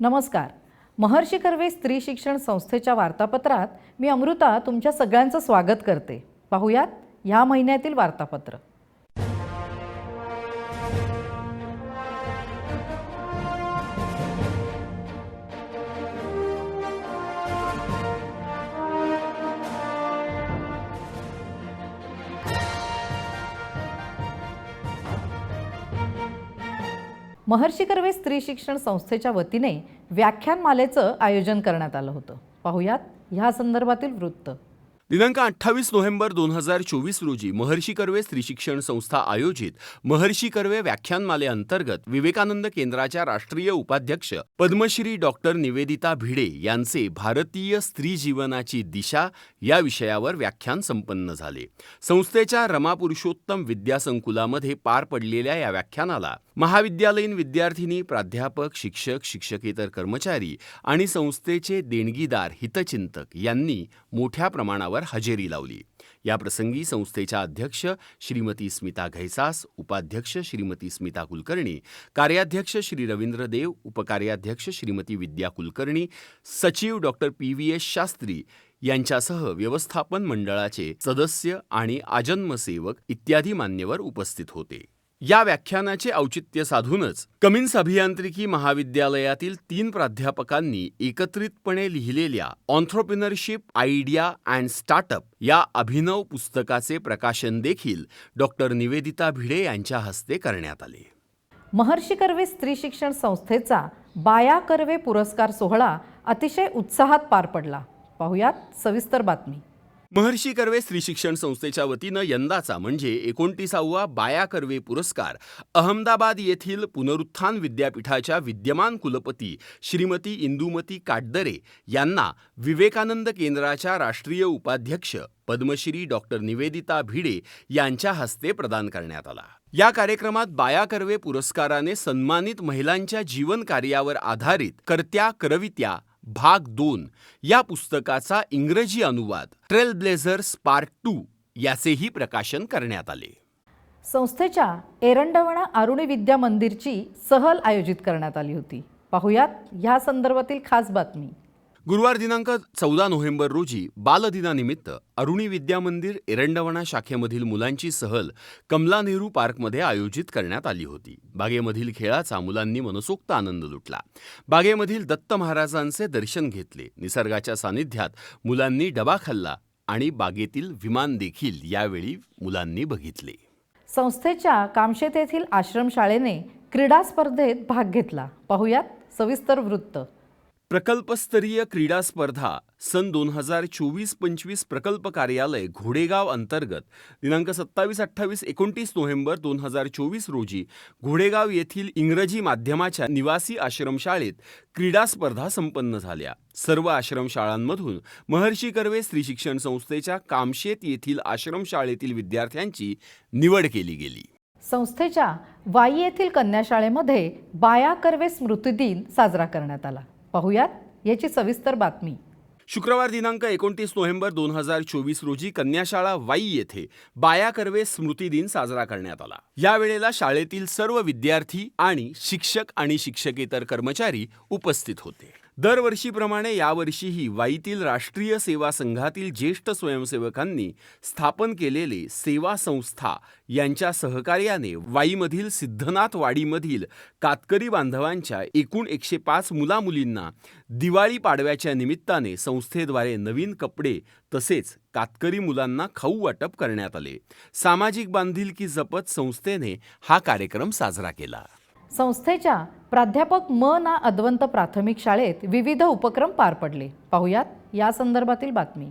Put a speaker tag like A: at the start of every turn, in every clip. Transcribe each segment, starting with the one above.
A: नमस्कार. महर्षी कर्वे स्त्री शिक्षण संस्थेच्या वार्तापत्रात मी अमृता तुमच्या सगळ्यांचं स्वागत करते. पाहुयात ह्या महिन्यातील वार्तापत्र. महर्षी कर्वे स्त्री शिक्षण संस्थेच्या वतीने व्याख्यानमालेचं आयोजन करण्यात आलं होतं. पाहुयात ह्या संदर्भातील वृत्त.
B: दिनांक अठ्ठावीस नोव्हेंबर दोन हजार चोवीस रोजी महर्षी कर्वे स्त्री शिक्षण संस्था आयोजित महर्षी कर्वे व्याख्यानमालेअंतर्गत विवेकानंद केंद्राच्या राष्ट्रीय उपाध्यक्ष पद्मश्री डॉक्टर निवेदिता भिडे यांचे भारतीय स्त्री जीवनाची दिशा या विषयावर व्याख्यान संपन्न झाले. संस्थेच्या रमा पुरुषोत्तम विद्यासंकुलामध्ये पार पडलेल्या या व्याख्यानाला महाविद्यालयीन विद्यार्थिनी प्राध्यापक शिक्षक शिक्षकेतर कर्मचारी आणि संस्थेचे देणगीदार हितचिंतक यांनी मोठ्या प्रमाणावर हजेरी लावली. याप्रसंगी संस्थेच्या अध्यक्ष श्रीमती स्मिता घैसास उपाध्यक्ष श्रीमती स्मिता कुलकर्णी कार्याध्यक्ष श्री रवींद्र देव उपकार्याध्यक्ष श्रीमती विद्या कुलकर्णी सचिव doctor P V S Shastri यांच्यासह व्यवस्थापन मंडळाचे सदस्य आणि आजन्मसेवक इत्यादी मान्यवर उपस्थित होते. या व्याख्यानाचे औचित्य साधूनच कमिन्स अभियांत्रिकी महाविद्यालयातील तीन प्राध्यापकांनी एकत्रितपणे लिहिलेल्या ऑन्थ्रोप्रिनरशिप आयडिया अँड स्टार्टअप या अभिनव पुस्तकाचे प्रकाशन देखील डॉक्टर निवेदिता भिडे यांच्या हस्ते करण्यात आले.
A: महर्षी कर्वे स्त्री शिक्षण संस्थेचा बाया कर्वे पुरस्कार सोहळा अतिशय उत्साहात पार पडला. पाहुयात सविस्तर बातमी.
B: महर्षी कर्वे स्त्री शिक्षण संस्थेच्या वतीनं यंदाचा म्हणजे एकोणतीसावा बाया कर्वे पुरस्कार अहमदाबाद येथील पुनरुत्थान विद्यापीठाच्या विद्यमान कुलपती श्रीमती इंदुमती काटदरे यांना विवेकानंद केंद्राच्या राष्ट्रीय उपाध्यक्ष पद्मश्री डॉक्टर निवेदिता भिडे यांच्या हस्ते प्रदान करण्यात आला. या कार्यक्रमात बाया कर्वे पुरस्काराने सन्मानित महिलांच्या जीवन कार्यावर आधारित कर्त्या करवित्या भाग दोन या पुस्तकाचा इंग्रजी अनुवाद ट्रेल ब्लेझर्स पार्ट टू याचेही प्रकाशन करण्यात आले.
A: संस्थेच्या एरंडवणा अरुणी विद्या मंदिरची सहल आयोजित करण्यात आली होती. पाहुयात ह्या संदर्भातील खास बातमी.
B: गुरुवार दिनांक चौदा नोव्हेंबर रोजी बालदिनानिमित्त अरुणी विद्या मंदिर एरंडवणा शाखेमधील मुलांची सहल कमला नेहरू पार्कमध्ये आयोजित करण्यात आली होती. बागेमधील खेळाचा मुलांनी मनसोक्त आनंद लुटला. बागेमधील दत्त महाराजांचे दर्शन घेतले. निसर्गाच्या सानिध्यात मुलांनी डबा खाल्ला आणि बागेतील विमान देखील यावेळी मुलांनी बघितले.
A: संस्थेच्या कामशेत येथील आश्रमशाळेने क्रीडा स्पर्धेत भाग घेतला. पाहुयात सविस्तर वृत्त.
B: प्रकल्पस्तरीय क्रीडा स्पर्धा सन दोन हजार चोवीस पंचवीस प्रकल्प कार्यालय घोडेगाव अंतर्गत. दिनांक सत्तावीस अठ्ठावीस एकोणतीस नोव्हेंबर दोन हजार चोवीस रोजी घोडेगाव येथील इंग्रजी माध्यमाच्या निवासी आश्रमशाळेत क्रीडा स्पर्धा संपन्न झाल्या. सर्व आश्रमशाळांमधून महर्षी कर्वे स्त्री शिक्षण संस्थेच्या कामशेत येथील आश्रमशाळेतील विद्यार्थ्यांची निवड केली गेली.
A: संस्थेच्या वाई येथील कन्याशाळेमध्ये बाया कर्वे स्मृती दिन साजरा करण्यात आला. पाहुयात याची सविस्तर बातमी.
B: शुक्रवार दिनांक एकोणतीस नोव्हेंबर दोन हजार चोवीस रोजी कन्याशाळा वाई येथे बाया कर्वे स्मृती दिन साजरा करण्यात आला. यावेळेला शाळेतील सर्व विद्यार्थी आणि शिक्षक आणि शिक्षकेतर कर्मचारी उपस्थित होते. दरवर्षीप्रमाणे यावर्षीही वाईतील राष्ट्रीय सेवा संघातील ज्येष्ठ स्वयंसेवकांनी स्थापन केलेले सेवा संस्था यांच्या सहकार्याने वाईमधील सिद्धनाथ वाडीमधील कातकरी बांधवांच्या एकूण एकशे पाच मुलामुलींना दिवाळी पाडव्याच्या निमित्ताने संस्थेद्वारे नवीन कपडे तसेच कातकरी मुलांना खाऊ वाटप करण्यात आले. सामाजिक बांधिलकी जपत संस्थेने हा कार्यक्रम साजरा केला.
A: संस्थेच्या प्राध्यापक म ना अद्वंत प्राथमिक शाळेत विविध उपक्रम पार पडले. पाहुयात या संदर्भातील बातमी.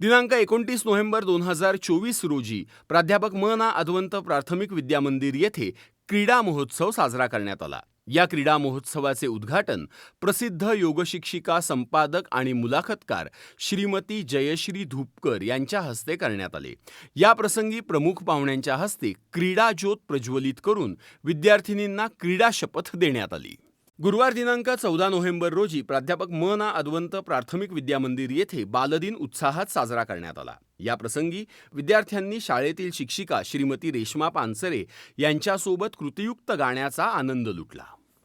B: दिनांक एकोणतीस नोव्हेंबर दोन हजार चोवीस रोजी प्राध्यापक म ना अद्वंत प्राथमिक विद्यामंदिर येथे क्रीडा महोत्सव साजरा करण्यात आला. या क्रीडा महोत्सवाचे उद्घाटन प्रसिद्ध योगशिक्षिका संपादक आणि मुलाखतकार श्रीमती जयश्री धुपकर यांच्या हस्ते करण्यात आले. या प्रसंगी प्रमुख पाहुण्यांच्या हस्ते क्रीडा ज्योत प्रज्वलित करून विद्यार्थिनींना क्रीडा शपथ देण्यात आली. गुरुवार दिनांक चौदा नोव्हेंबर रोजी प्राध्यापक म ना अद्वंत प्राथमिक विद्या मंदिर येथे बालदिन उत्साहात साजरा करण्यात आला. या प्रसंगी विद्यार्थ्यांनी शाळेतील शिक्षिका श्रीमती रेश्मा पानसरे यांच्यासोबत कृतियुक्त गाण्याचा आनंद लुटला.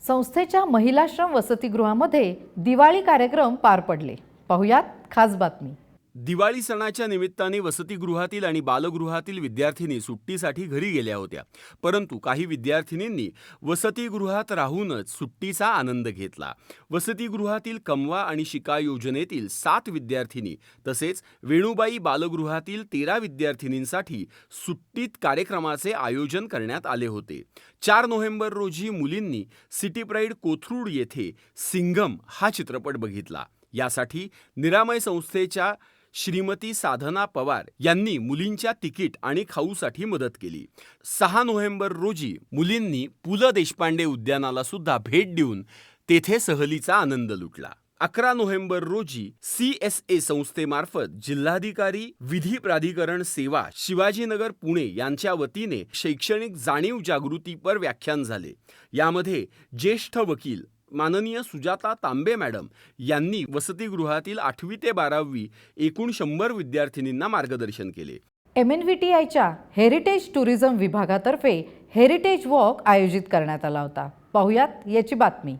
A: संस्थेच्या महिलाश्रम वसतिगृहामध्ये दिवाळी कार्यक्रम पार पडले. पाहुयात खास बातमी.
B: दिवाळी सणाच्या निमित्ताने वसतिगृहातील आणि बालगृहातील विद्यार्थिनी सुट्टीसाठी घरी गेल्या होत्या. परंतु काही विद्यार्थिनींनी वसतिगृहात राहूनच सुट्टीचा आनंद घेतला. वसतिगृहातील कमवा आणि शिका योजनेतील सात विद्यार्थिनी तसेच वेणुबाई बालगृहातील तेरा विद्यार्थिनींसाठी सुट्टीत कार्यक्रमाचे आयोजन करण्यात आले होते. चार नोव्हेंबर रोजी मुलींनी सिटी प्राईड कोथरूड येथे सिंघम हा चित्रपट बघितला. यासाठी निरामय संस्थेच्या श्रीमती साधना पवार यांनी मुलींच्या तिकीट आणि खाऊसाठी मदत केली. सहा नोव्हेंबर रोजी मुलींनी पु ल देशपांडे उद्यानाला सुद्धा भेट देऊन तेथे सहलीचा आनंद लुटला. अकरा नोव्हेंबर रोजी सी एस ए संस्थेमार्फत जिल्हाधिकारी विधी प्राधिकरण सेवा शिवाजीनगर पुणे यांच्या वतीने शैक्षणिक जाणीव जागृतीपर व्याख्यान झाले. यामध्ये ज्येष्ठ वकील माननीय सुजाता तांबे मॅडम यांनी वसतिगृहातील आठवी ते बारावी एकूण शंभर विद्यार्थिनींना मार्गदर्शन केले.
A: एम एन व्ही टी आयच्या हेरिटेज टुरिझम विभागातर्फे हेरिटेज वॉक आयोजित करण्यात आला होता. पाहुयात याची बातमी.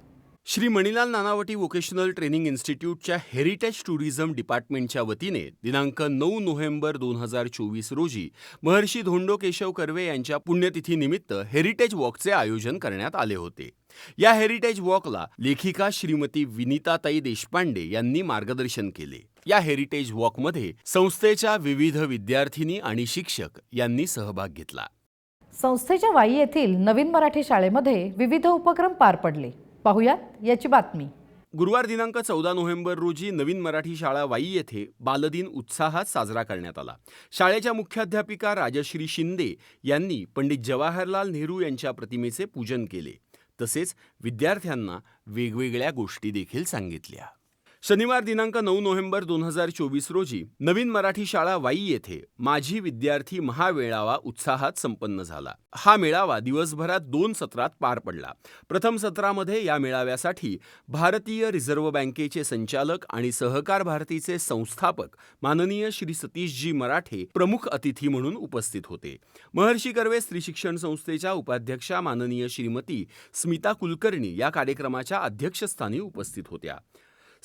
B: श्री मणिलाल नानावटी वोकेशनल ट्रेनिंग इन्स्टिट्यूटच्या हेरिटेज टुरिझम डिपार्टमेंटच्या वतीने दिनांक नऊ नोव्हेंबर दोन हजार चोवीस रोजी महर्षी धोंडो केशव कर्वे यांच्या पुण्यतिथीनिमित्त हेरिटेज वॉकचे आयोजन करण्यात आले होते. या हेरिटेज वॉकला लेखिका श्रीमती विनिताताई देशपांडे यांनी मार्गदर्शन केले. या हेरिटेज वॉकमध्ये संस्थेच्या विविध विद्यार्थिनी आणि शिक्षक यांनी सहभाग घेतला.
A: संस्थेच्या वाई येथील नवीन मराठी शाळेमध्ये विविध उपक्रम पार पडले. पाहुयात याची बातमी.
B: गुरुवार दिनांक चौदा नोव्हेंबर रोजी नवीन मराठी शाळा वाई येथे बालदिन उत्साहात साजरा करण्यात आला. शाळेच्या मुख्याध्यापिका राजश्री शिंदे यांनी पंडित जवाहरलाल नेहरू यांच्या प्रतिमेचे पूजन केले. तसेच विद्यार्थ्यांना वेगवेगळ्या गोष्टी देखील सांगितल्या. शनिवार दिनांक नऊ नोव्हेंबर दोन हजार चोवीस रोजी नवीन मराठी शाळा वाई येथे माझी विद्यार्थी महामेळावा उत्साहात संपन्न झाला. हा मेळावा दिवसभरात दोन सत्रात पार पडला. प्रथम सत्रामध्ये या मेळाव्यासाठी भारतीय रिझर्व्ह बँकेचे संचालक आणि सहकार भारतीचे संस्थापक माननीय श्री सतीशजी मराठे प्रमुख अतिथी म्हणून उपस्थित होते. महर्षी कर्वे स्त्री शिक्षण संस्थेच्या उपाध्यक्षा माननीय श्रीमती स्मिता कुलकर्णी या कार्यक्रमाच्या अध्यक्षस्थानी उपस्थित होत्या.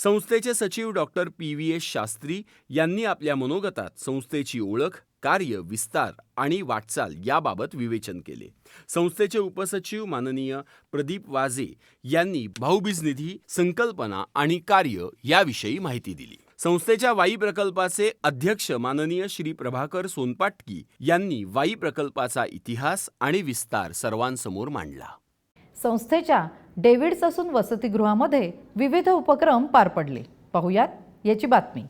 B: संस्थेचे सचिव doctor P V S Shastri यांनी आपल्या मनोगतात संस्थेची ओळख कार्य विस्तार आणि वाटचाल याबाबत विवेचन केले. संस्थेचे उपसचिव माननीय प्रदीप वाजे यांनी भाऊबीज निधी संकल्पना आणि कार्य याविषयी माहिती दिली. संस्थेच्या वाई प्रकल्पाचे अध्यक्ष माननीय श्री प्रभाकर सोनपाटकी यांनी वाई प्रकल्पाचा इतिहास आणि विस्तार सर्वांसमोर मांडला.
A: संस्थेच्या डेव्हिड ससून वसतिगृहामध्ये विविध उपक्रम पार पडले. पाहुयात याची बातमी.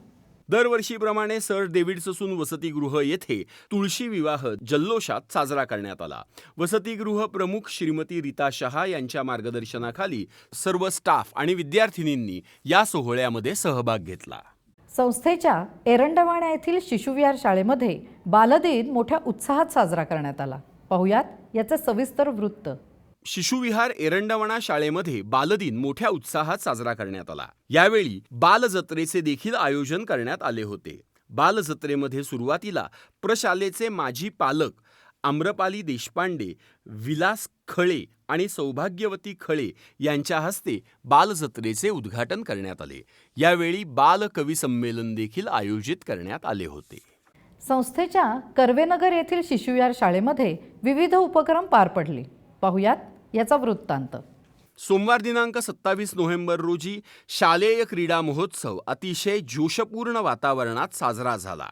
B: दरवर्षीप्रमाणे सर डेव्हिड ससून वसतिगृह येथे तुळशी विवाह जल्लोषात साजरा करण्यात आला. वसतिगृह प्रमुख श्रीमती रीता शहा यांच्या मार्गदर्शनाखाली सर्व स्टाफ आणि विद्यार्थिनींनी या सोहळ्यामध्ये सहभाग घेतला.
A: संस्थेच्या एरंडवाणा येथील शिशुविहार शाळेमध्ये बालदिन मोठ्या उत्साहात साजरा करण्यात आला. पाहुयात याचे सविस्तर वृत्त.
B: शिशुविहार एरंडवणा शाळेमध्ये बालदिन मोठ्या उत्साहात साजरा करण्यात आला. यावेळी बालजत्रेचे देखील आयोजन करण्यात आले होते. बालजत्रेमध्ये सुरुवातीला प्रशालेचे माजी पालक आम्रपाली देशपांडे विलास खळे आणि सौभाग्यवती खळे यांच्या हस्ते बालजत्रेचे उद्घाटन करण्यात आले. यावेळी बाल कवी संमेलन देखील आयोजित करण्यात आले होते.
A: संस्थेच्या कर्वेनगर येथील शिशुविहार शाळेमध्ये विविध उपक्रम पार पडले. पाहुयात याचा वृत्तांत.
B: सोमवार दिनांक सत्तावीस नोव्हेंबर रोजी शालेय क्रीडा महोत्सव अतिशय जोशपूर्ण वातावरणात साजरा झाला.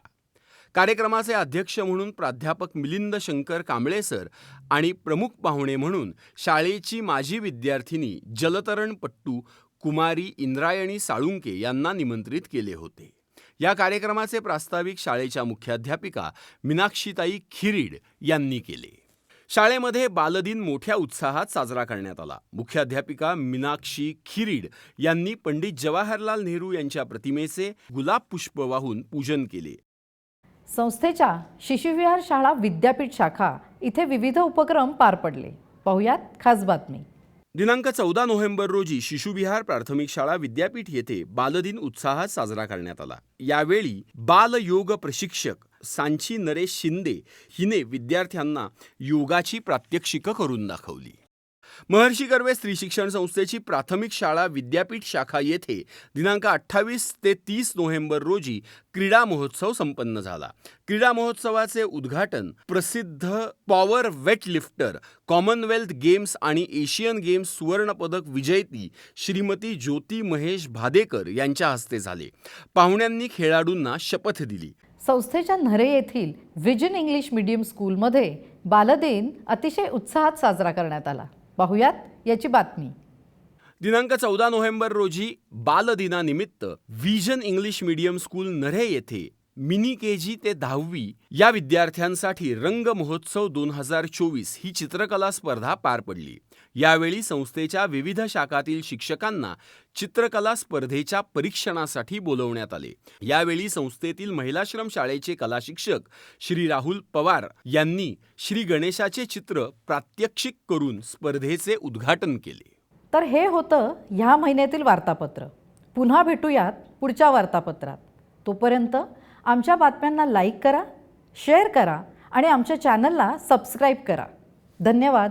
B: कार्यक्रमाचे अध्यक्ष म्हणून प्राध्यापक मिलिंद शंकर कांबळे सर आणि प्रमुख पाहुणे म्हणून शाळेची माजी विद्यार्थिनी जलतरणपट्टू कुमारी इंद्रायणी साळुंके यांना निमंत्रित केले होते. या कार्यक्रमाचे प्रास्ताविक शाळेच्या मुख्याध्यापिका मीनाक्षीताई खिरीड यांनी केले. शाळेमध्ये बालदिन मोठ्या उत्साहात साजरा करण्यात आला. मुख्याध्यापिका मीनाक्षी खिरीड यांनी पंडित जवाहरलाल नेहरू यांच्या प्रतिमेचे गुलाब पुष्प वाहून पूजन केले.
A: संस्थेच्या शिशुविहार शाळा विद्यापीठ शाखा इथे विविध उपक्रम पार पडले. पाहुयात खास बातमी.
B: दिनांक चौदा नोव्हेंबर रोजी शिशुविहार प्राथमिक शाळा विद्यापीठ येथे बालदिन उत्साहात साजरा करण्यात आला. यावेळी बालयोग प्रशिक्षक सांची नरेश शिंदे हिने विद्यार्थ्यांना योगाची प्रात्यक्षिकं करून दाखवली. महर्षी कर्वे स्त्री शिक्षण संस्थेची प्राथमिक शाळा विद्यापीठ शाखा येथे दिनांक अठ्ठावीस ते तीस नोव्हेंबर रोजी क्रीडा महोत्सव संपन्न झाला. क्रीडा महोत्सवाचे उद्घाटन प्रसिद्ध पॉवर वेटलिफ्टर कॉमनवेल्थ गेम्स आणि एशियन गेम्स सुवर्णपदक विजेती श्रीमती ज्योती महेश भादेकर यांच्या हस्ते झाले. पाहुण्यांनी खेळाडूंना शपथ दिली.
A: संस्थेच्या नरे येथील व्हिजन इंग्लिश मीडियम स्कूलमध्ये बालदिन अतिशय उत्साहात साजरा करण्यात आला. पाहुयात याची बातमी.
B: दिनांक चौदा नोव्हेंबर रोजी बालदिनानिमित्त vision English medium school Nare येथे मिनी के जी ते दहावी या विद्यार्थ्यांसाठी रंग महोत्सव दोन हजार चोवीस ही चित्रकला स्पर्धा पार पडली. यावेळी संस्थेच्या विविध शाखातील शिक्षकांना चित्रकला स्पर्धेच्या परीक्षणासाठी बोलवण्यात आले. यावेळी संस्थेतील महिलाश्रम शाळेचे कला शिक्षक श्री राहुल पवार यांनी श्री गणेशाचे चित्र प्रात्यक्षिक करून स्पर्धेचे उद्घाटन केले.
A: तर हे होतं ह्या महिन्यातील वार्तापत्र. पुन्हा भेटूयात पुढच्या वार्तापत्रात. तोपर्यंत आमच्या बातम्यांना लाईक करा शेअर करा आणि आमच्या चॅनलला सबस्क्राईब करा. धन्यवाद.